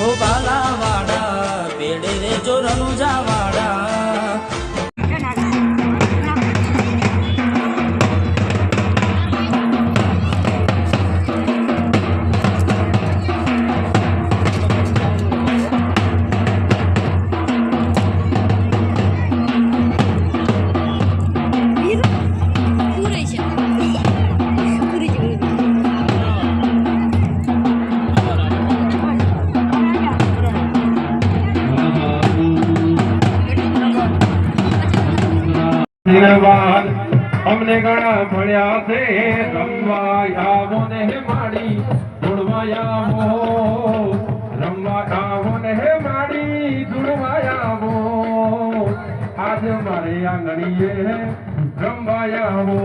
હો બાલાવાડા. પેડે રે ચોરનું જાવા ધન્યવાદ અમને ઘણા ભણ્યા છે રમવાયા મોને હે માડી ગુણવાયા મો રમવાયા મોને હે માડી ગુણવાયા મો આજ મારે આંગણીએ રમવાયા મો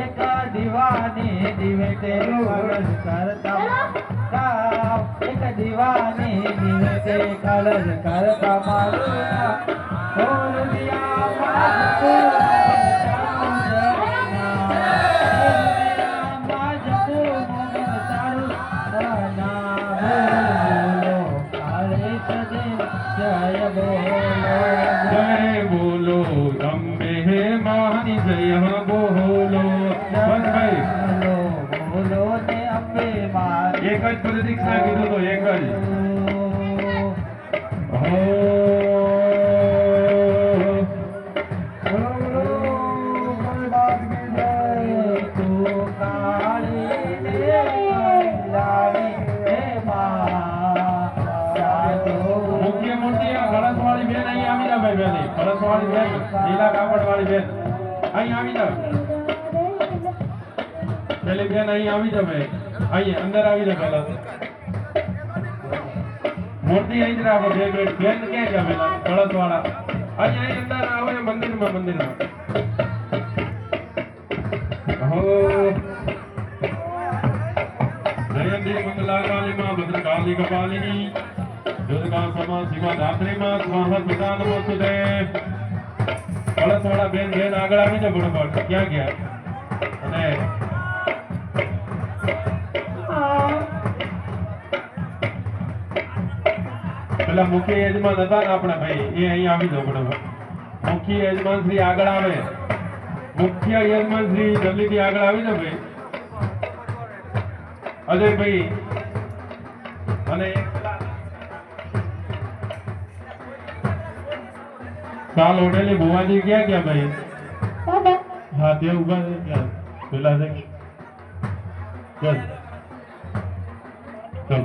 એકા દીવાની દીવે તેરો વરસ કરતા એક દીવાની દીવે તે કલર કરતા મારું. એક જ પ્રતિક્ષા કીધું તો એક જ. બેન અહીં આવી જાવ ભાઈ બેન ભરત વાળી બેન, લીલા કાપડ વાળી બેન. અહીં આવી જાવ પેલી બેન અહીં આવી જાવ ભાઈ. અહીં, અંદર આવી જાવ પેલા. મૂર્તિ અહીં જ રાખો, બે મિનિટ. બેન ક્યાં ગયા પેલા? વાળા અહીં અહીં અંદર આવે મંદિરમાં મંદિરમાં. હો जयंती मंगला કાલી माँ भद्रकाली कपालिनी જુદગામ સમા સીમા ધાત્રીમાં સ્વાહત બધા નમસ્તુ દે અળસવાળા બેન બેન આગળ આવી જાવ બરોબર. ક્યાં ગયા? અને પેલા મુખ્ય યજમાન હતા ને આપણા ભાઈ, એ અહીં આવી જાવ બરોબર. મુખ્ય યજમાન શ્રી આગળ આવે. મુખ્ય યજમાન શ્રી જલ્દીથી આગળ આવી જાવ ભાઈ. અજય ભાઈ અને કાલ હોટેલે ભુવાજી ગયા ગયા ભાઈ? હા, તે ઊભા છે. ક્યાં પેલા છે ચલ. ચલ.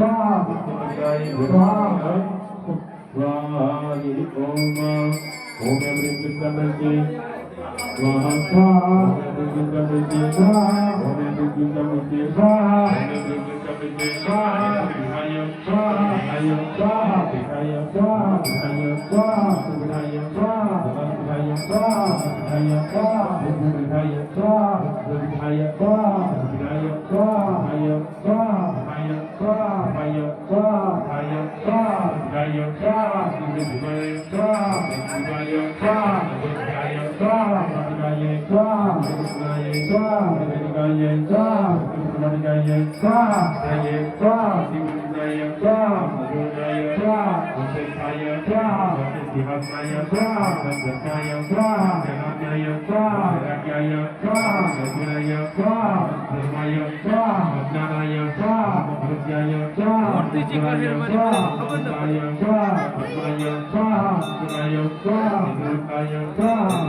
ra ra Vahari Oma Om Emre Krishnamurti Vahata Om Emre Krishnamurti Om Emre Krishnamurti Om Emre Krishnamurti Vinayam Swaha Vinayam Swaha Vinayam Swaha Vinayam Swaha Vinayam Swaha Vinayam Swaha Vinayam Swaha Vinayam Swaha స్వాహాయ స్వాహాయ స్వాహాయ స్వాహాయ స్వాహాయ స్వాహాయ స్వాహాయ స్వాహాయ స్వాహాయ స్వాహాయ స్వాహాయ స్వాహాయ Swa સ્વાહા રઘુરાય સ્વાહા ધર્માય સ્વાહા જ્ઞાનાય